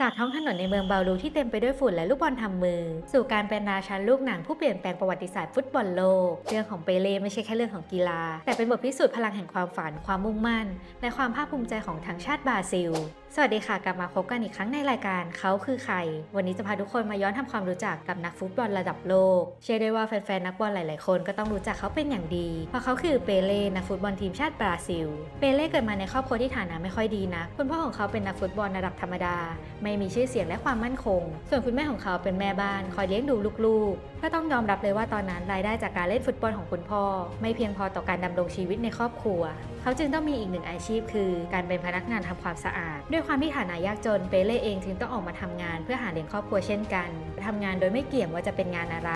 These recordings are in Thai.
จากท้องถนนในเมืองเบาลูที่เต็มไปด้วยฝุ่นและลูกบอลทำมือ สู่การเป็นราชันลูกหนังผู้เปลี่ยนแปลงประวัติศาสตร์ฟุตบอลโลก เรื่องของเปเล่ไม่ใช่แค่เรื่องของกีฬา แต่เป็นบทพิสูจน์พลังแห่งความฝัน ความมุ่งมั่น และความภาคภูมิใจของทั้งชาติบราซิล สวัสดีค่ะ กลับมาพบกันอีกครั้งในรายการเขาคือใคร วันนี้จะพาทุกคนมาย้อนทำความรู้จักกับนักฟุตบอลระดับโลก เชื่อได้ว่าแฟนๆนักบอลหลาย ๆ คนก็ต้องรู้จักเขาเป็นอย่างดี เพราะเขาคือเปเล่นักฟุตบอลทีมชาติบราซิล เปเล่เกิดมาในครอบครัวที่ฐานะไม่ค่อยดีนะคุณพ่อของเขาเป็นนักฟุตบอลระดับธรรมดา ไม่มีชื่อเสียงและความมั่นคง ส่วนคุณแม่ของเขาเป็นแม่บ้านคอยเลี้ยงดูลูก ๆ ก็ต้องยอมรับเลยว่าตอนนั้นรายได้จากการเล่นฟุตบอลของคุณพ่อ ไม่เพียงพอต่อการดำรงชีวิตในครอบครัว เขาจึงต้องมีอีกหนึ่งอาชีพคือ การเป็นพนักงานทำความสะอาดด้วยยความที่ฐานะยากจนเปเล่เองจึงต้องออกมาทำงาน เพื่อหาเลี้ยงครอบครัวเช่นกันทำงานโดยไม่เกี่ยงว่าจะเป็นงานอะไร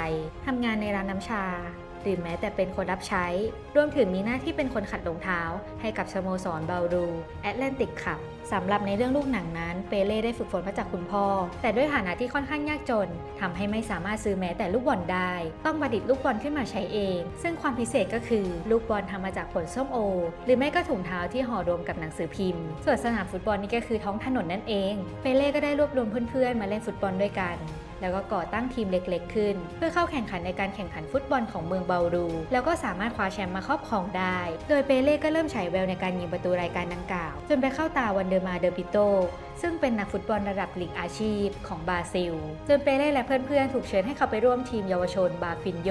ทำงานในร้านน้ำชา หรือแม้แต่เป็นคนรับใช้ รวมถึงมีหน้าที่เป็นคนขัดรองเท้า ให้กับสโมสรเบาดูแอตแลนติกขับสำหรับในเรื่องลูกหนังนั้นเปเล่ได้ฝึกฝนมาจากคุณพ่อ แต่ด้วยฐานะที่ค่อนข้างยากจนทำให้ไม่สามารถซื้อแม้แต่ลูกบอลได้ ต้องประดิษฐ์ลูกบอลขึ้นมาใช้เอง ซึ่งความพิเศษก็คือลูกบอลทำมาจากผลส้มโอ หรือไม่ก็ถุงเท้าที่ห่อรวมกับหนังสือพิมพ์ ส่วนสนามฟุตบอลนี่ก็คือท้องถนนนั่นเอง เปเล่ก็ได้รวบรวมเพื่อนๆมาเล่นฟุตบอลด้วยกัน แล้วก็ก่อตั้งทีมเล็กๆ ขึ้น เพื่อเข้าแข่งขันในการแข่งขันฟุตบอลของเมืองเบารู แล้วก็สามารถคว้าแชมป์มาครอบครองได้ โดยเปเล่ก็เริ่มฉายแววในการยิงประตูรายการดังกล่าว จนไปเข้าตาวันเดอร์มาเดอร์ปิโตซึ่งเป็นนักฟุตบอลระดับลีกอาชีพของบราซิล จนเปเล่และเพื่อนๆ ถูกเชิญให้เขาไปร่วมทีมเยาวชนบาฟินโย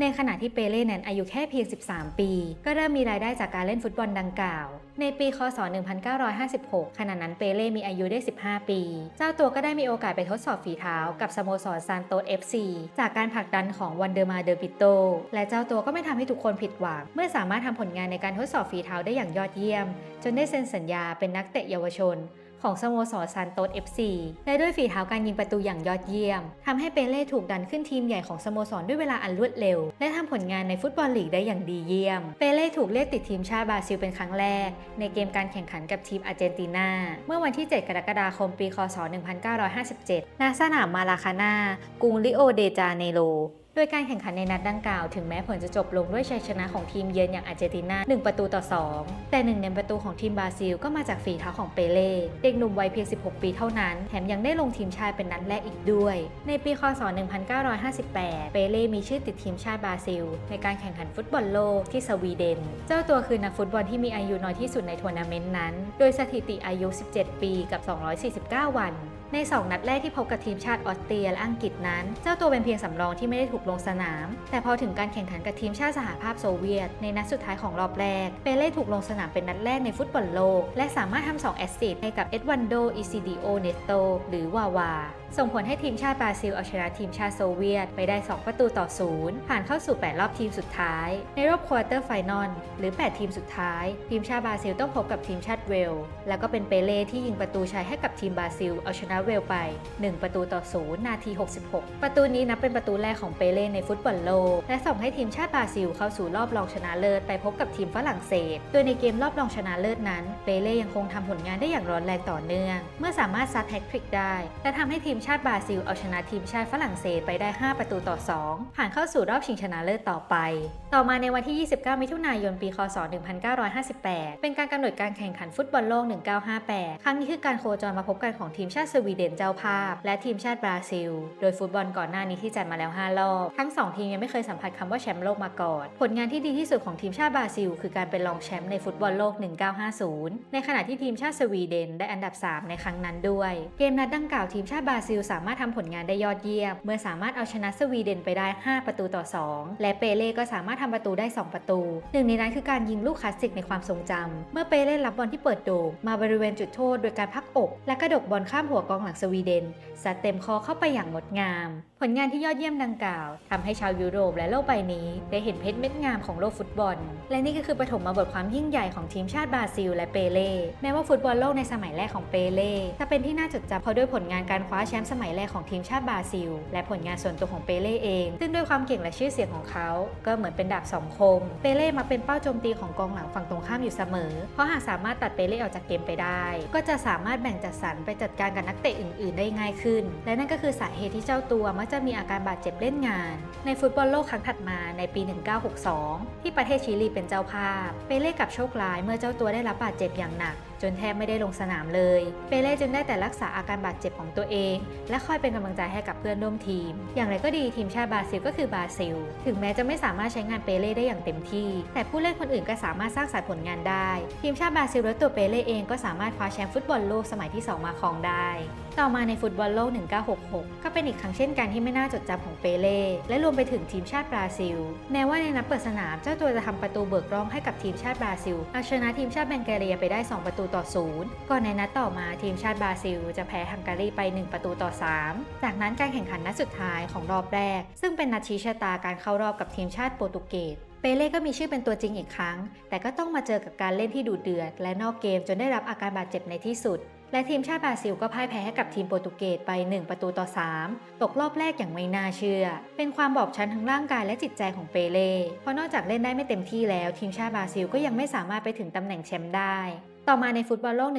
ในขณะที่เปเล่นั้นอายุแค่เพียง 13 ปี ก็เริ่มมีรายได้จากการเล่นฟุตบอลดังกล่าว ในปีคศ 1956 ขณะนั้นเปเล่มีอายุได้ 15 ปี เจ้าตัวก็ได้มีโอกาสไปทดสอบฝีเท้ากับสโมสรซานโตส FC จากการผลักดันของวันเดอร์มาเดอร์ปิโต และเจ้าตัวก็ไม่ทำให้ทุกคนผิดหวัง เมื่อสามารถทำผลงานในการทดสอบฝีเท้าได้อย่างยอดเยี่ยม จนได้เซ็นสัญญาเป็นนักเตะเยาวชน ของสโมสรซานโตส FC และด้วยฝีเท้าการยิงประตูอย่างยอดเยี่ยมทำให้เปเล่ถูกดันขึ้นทีมใหญ่ของสโมสรด้วยเวลาอันรวดเร็ว และทำผลงานในฟุตบอลลีกได้อย่างดีเยี่ยม เปเล่ถูกเรียกติดทีมชาติบราซิลเป็นครั้งแรก ในเกมการแข่งขันกับทีมอาร์เจนตินา เมื่อวันที่ 7 กรกฎาคมปี คศ 1957ณสนามมาลาคาน่ากรุงริโอเดจาเนโร ดยการแข่งขันในนัดดังกล่าวถึงแม้ผลจะจบลงด้วยชัยชนะของทีมเยือนอย่างอาร์เจนตินา 1 ประตูต่อ 2 แต่หนึ่งในประตูของทีมบราซิลก็มาจากฝีเท้าของเปเล่ เด็กหนุ่มวัยเพียง 16 ปีเท่านั้น แถมยังได้ลงทีมชาติเป็นนัดแรกอีกด้วย ในปีคศ 1958 เปเล่มีชื่อติดทีมชาติบราซิล ในการแข่งขันฟุตบอลโลกที่สวีเดน เจ้าตัวคือนักฟุตบอลที่มีอายุน้อยที่สุดในทัวร์นาเมนต์นั้น โดยสถิติอายุ 17 ปีกับ 249 วัน ใน 2 นัดแรกที่พบกับทีมชาติออสเตรียและอังกฤษนั้น เจ้าตัวเป็นเพียงสำรองที่ไม่ได้ถูกลงสนาม แต่พอถึงการแข่งขันกับทีมชาติสหภาพโซเวียต ในนัดสุดท้ายของรอบแรก เปเล่ถูกลงสนามเป็นนัดแรกในฟุตบอลโลก และสามารถทำ2แอสซิสต์ให้กับเอ็ดวันโด อิซิดิโอ เนโต หรือวาวา ส่งผลให้ทีมชาติบราซิลเอาชนะทีมชาติโซเวียตไปได้ 2 ประตูต่อศูนย์ผ่านเข้าสู่ 8 รอบทีมสุดท้าย ในรอบควอเตอร์ไฟนอลหรือ 8 ทีมสุดท้าย ทีมชาติบราซิลต้องพบกับทีมชาติเวล แล้วก็เป็นเปเล่ที่ยิงประตูชัยให้กับทีมบราซิลเอาชนะเวลไป 1 ประตูต่อศูนย์นาที 66 ประตูนี้นับเป็นประตูแรกของเปเล่ในฟุตบอลโลก และส่งให้ทีมชาติบราซิลเข้าสู่รอบรองชนะเลิศไปพบกับทีมฝรั่งเศส โดยในเกมรอบรองชนะเลิศนั้น เปเล่ยังคงทำผลงานได้อย่างร้อนแรงต่อเนื่อง เมื่อสามารถซัดแฮตทริกได้ และทำให้ทีมชาติบราซิลเอาชนะทีมชาติฝรั่งเศสไปได้ 5 ประตูต่อ 2 ผ่านเข้าสู่รอบชิงชนะเลิศต่อไป ต่อมาในวันที่ 29 มิถุนายน ปีคศ 1958 เป็นการกำหนดการแข่งขันฟุตบอลโลก 1958 ครั้งนี้คือการโคจรมาพบกันของทีมชาติสวีเดนเจ้าภาพ และทีมชาติบราซิล โดยฟุตบอลก่อนหน้านี้ที่จัดมาแล้ว 5 รอบ ทั้ง 2 ทีมยังไม่เคยสัมผัสคำว่าแชมป์โลกมาก่อน ผลงานที่ดีที่สุดของทีมชาติบราซิล คือการเป็นรองแชมป์ในฟุตบอลโลก 1950 ในขณะที่ทีมชาติสวีเดนได้อันดับ 3 ในครั้งนั้นด้วย เกมนัดดังกล่าวทีมชาติบราซิลสามารถทำผลงานได้ยอดเยี่ยม เมื่อสามารถเอาชนะสวีเดนไปได้ 5 ประตูต่อ 2 และเปเล่ก็สามารถทำประตูได้ 2 ประตู หนึ่งในนั้นคือการยิงลูกคลาสสิกในความทรงจำเมื่อเปเล่รับบอลที่เปิดโด่งมาบริเวณจุดโทษโดยการพักอก และกระดกบอลข้ามหัวกองหลังสวีเดนซัดเต็มคอเข้าไปอย่างงดงาม ผลงานที่ยอดเยี่ยมดังกล่าวทำให้ชาวยุโรปและโลกใบนี้ ได้เห็นเพชรเม็ดงามของโลกฟุตบอล และนี่ก็คือปฐมมาบทความยิ่งใหญ่ของทีมชาติบราซิล และเปเล่แม้ว่าฟุตบอลโลกในสมัยแรกของเปเล่จะเป็นที่น่าจดจำเพราะด้วยผลงานการคว้าแชมป์สมัยแรกของทีมชาติบราซิล และผลงานส่วนตัวของเปเล่เอง ซึ่งด้วยความเก่งและชื่อเสียงของเขา ก็เหมือนเป็นดาบสองคม เปเล่มาเป็นเป้าโจมตีของกองหลังฝั่งตรงข้ามอยู่เสมอ เพราะหากสามารถตัดเปเล่ออกจากเกมไปได้ ก็จะสามารถแบ่งจัดสรรไปจัดการกับนักเตะอื่น ๆ ได้ง่ายขึ้น และนั่นก็คือสาเหตุที่เจ้าตัวมักจะมีอาการบาดเจ็บเล่นงาน ในฟุตบอลโลกครั้งถัดมาในปี 1962 ที่ประเทศชิลีเป็นเจ้าภาพ เปเล่กับโชคร้ายเมื่อเจ้าตัวได้รับบาดเจ็บอย่างหนัก จนแทบไม่ได้ลงสนามเลย เปเล่จึงได้แต่รักษาอาการบาดเจ็บของตัวเอง และคอยเป็นกำลังใจให้กับเพื่อนร่วมทีม อย่างไรก็ดีทีมชาติบราซิลก็คือบราซิล ถึงแม้จะไม่สามารถใช้งานเปเล่ได้อย่างเต็มที่ แต่ผู้เล่นคนอื่นก็สามารถสร้างสรรค์ผลงานได้ ทีมชาติบราซิลและตัวเปเล่เองก็สามารถคว้าแชมป์ฟุตบอลโลกสมัยที่ 2 มาครองได้ ต่อมาในฟุตบอลโลก 1966 ก็เป็นอีกครั้งเช่นกันที่ไม่น่าจดจำของเปเล่และรวมไปถึงทีมชาติบราซิล แม้ว่าในนัดเปิดสนามเจ้าตัวจะทำประตูเบิกร่องให้กับทีมชาติบราซิลเอาชนะทีมชาติแบงกาเรียไปได้ 2 ประตูต่อ 0 ก่อนในนัดต่อมาทีมชาติบราซิล จะแพ้ฮังการีไป 1 ประตูต่อ 3 จากนั้นการแข่งขันนัดสุดท้ายของรอบแรก ซึ่งเป็นนัดชี้ชะตาการเข้ารอบกับทีมชาติโปรตุเกสเปเล่ก็มีชื่อเป็นตัวจริงอีกครั้ง แต่ก็ต้องมาเจอกับการเล่นที่ดุเดือด และนอกเกมจนได้รับอาการบาดเจ็บในที่สุด และทีมชาติบราซิลก็พ่ายแพ้ให้กับทีมโปรตุเกสไป 1 ประตูต่อ 3 ตกรอบแรกอย่างไม่น่าเชื่อ เป็นความบอบช้ำทั้งร่างกายและจิตใจของเปเล่ เพราะนอกจากเล่นได้ไม่เต็มที่แล้ว ทีมชาติบราซิลก็ยังไม่สามารถไปถึงตำแหน่งแชมป์ได้ ต่อมาในฟุตบอลโลก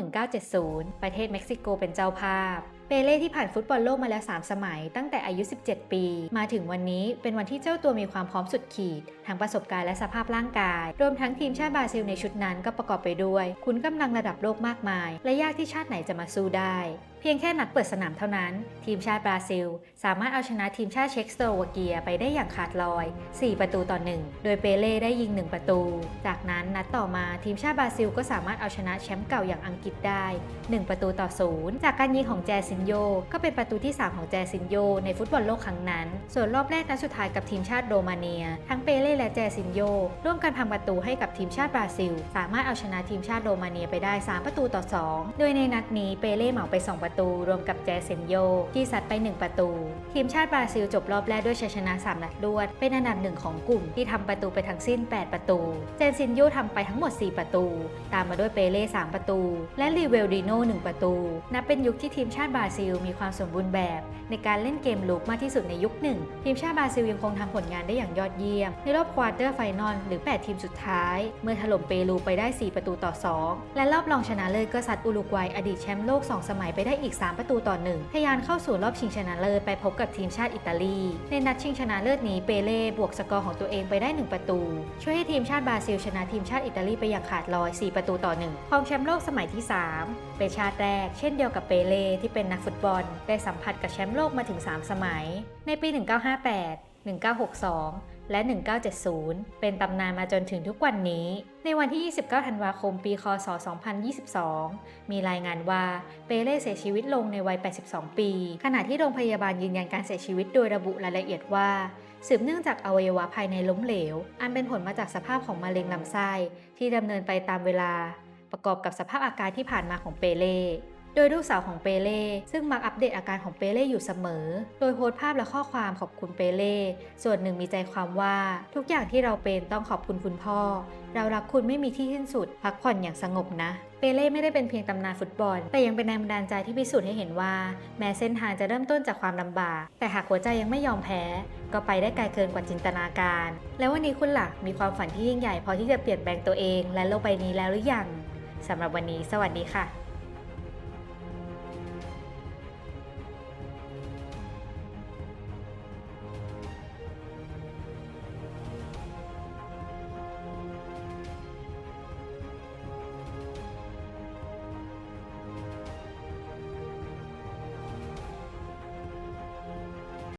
1970 ประเทศเม็กซิโกเป็นเจ้าภาพ เปเล่ที่ผ่านฟุตบอลโลกมาแล้ว 3 สมัย ตั้งแต่อายุ 17 ปี มาถึงวันนี้เป็นวันที่เจ้าตัวมีความพร้อมสุดขีด ทั้งประสบการณ์และสภาพร่างกาย รวมทั้งทีมชาติบราซิลในชุดนั้นก็ประกอบไปด้วย คุณกำลังระดับโลกมากมาย และยากที่ชาติไหนจะมาสู้ได้ เพียงแค่นัดเปิดสนามเท่านั้น ทีมชาติบราซิล สามารถเอาชนะทีมชาติเช็กสโลวาเกียไปได้อย่างขาดลอย 4 ประตูต่อ 1 โดยเปเล่ได้ยิง 1 ประตู จากนั้นนัดต่อมาทีมชาติบราซิลก็สามารถเอาชนะแชมป์เก่าอย่างอังกฤษได้ 1 ประตูต่อ 0 จากการยิงของแจซินโย ก็เป็นประตูที่ 3 ของแจซินโย ในฟุตบอลโลกครั้งนั้น ส่วนรอบแรกนัดสุดท้ายกับทีมชาติโรมาเนีย ทั้งเปเล่และแจซินโย ร่วมกันทำประตูให้กับทีมชาติบราซิล สามารถเอาชนะทีมชาติโรมาเนียไปได้ 3 ประตูต่อ 2 โดยในนัดนี้เปเล่เหมาไป2ประตู รวมกับแจซินโย ที่ซัดไป 1 ประตู ทีมชาติบราซิลจบรอบแรกด้วยชัยชนะ 3 นัดรวด เป็นอันดับหนึ่งของกลุ่มที่ทำประตูไปทั้งสิ้น 8 ประตู เจนซินโยทำไปทั้งหมด 4 ประตู ตามมาด้วยเปเล่3ประตู และรีเวลดิโน1ประตู นับเป็นยุคที่ทีมชาติบราซิล มีความสมบูรณ์แบบ ในการเล่นเกมลุกมากที่สุดในยุคหนึ่งทีมชาติบราซิลยังคงทำผลงานได้อย่างยอดเยี่ยม ในรอบควอเตอร์ไฟนอลหรือ 8 ทีมสุดท้าย เมื่อถล่มเปรูไปได้ 4 ประตูต่อ 2 และรอบรองชนะเลิศก็ซัดอุรุกวัยอดีตแชมป์โลก 2 สมัยไปได้อีก 3 ประตูต่อ1ทะยานเข้าสู่รอบชิงชนะเลิศไปพบกับทีมชาติอิตาลี ในนัดชิงชนะเลิศนี้เปเล่บวกสกอร์ของตัวเองไปได้ 1 ประตู ช่วยให้ทีมชาติบราซิลชนะทีมชาติอิตาลีไปอย่างขาดลอย 4 ประตูต่อ1ครองแชมป์โลกสมัยที่ 3 เป็นชาติแรก เช่นเดียวกับเปเล่ที่เป็นนักฟุตบอล ได้สัมผัสกับแชมป์โลกมาถึง 3 สมัย ในปี 1958 1962 และ 1970 เป็นตำนานมาจนถึงทุกวันนี้ ในวันที่ 29 ธันวาคม ปี คศ 2022 มีรายงานว่าเปเล่เสียชีวิตลงในวัย 82 ปี ขณะที่โรงพยาบาลยืนยันการเสียชีวิตโดยระบุรายละเอียดว่าสืบเนื่องจากอวัยวะภายในล้มเหลว อันเป็นผลมาจากสภาพของมะเร็งลำไส้ที่ดำเนินไปตามเวลา ประกอบกับสภาพอาการที่ผ่านมาของเปเล่ ดยลูกสาวของเปเล่ซึ่งมักอัปเดตอาการของเปเล่อยู่เสมอ โดยโพสต์ภาพและข้อความขอบคุณเปเล่ส่วนหนึ่งมีใจความว่าทุกอย่างที่เราเป็นต้องขอบคุณคุณพ่อ เรารักคุณไม่มีที่สิ้นสุด พักผ่อนอย่างสงบนะเปเล่ไม่ได้เป็นเพียงตำนานฟุตบอล แต่ยังเป็นแรงบันดาลใจที่พิสูจน์ให้เห็นว่า แม้เส้นทางจะเริ่มต้นจากความลำบาก แต่หากหัวใจยังไม่ยอมแพ้ ก็ไปได้ไกลเกินกว่าจินตนาการ แล้ววันนี้คุณล่ะมีความฝันที่ยิ่งใหญ่พอที่จะเปลี่ยนแปลงตัวเอง และโลกใบนี้แล้วหรือยังสำหรับวันนี้ สวัสดีค่ะ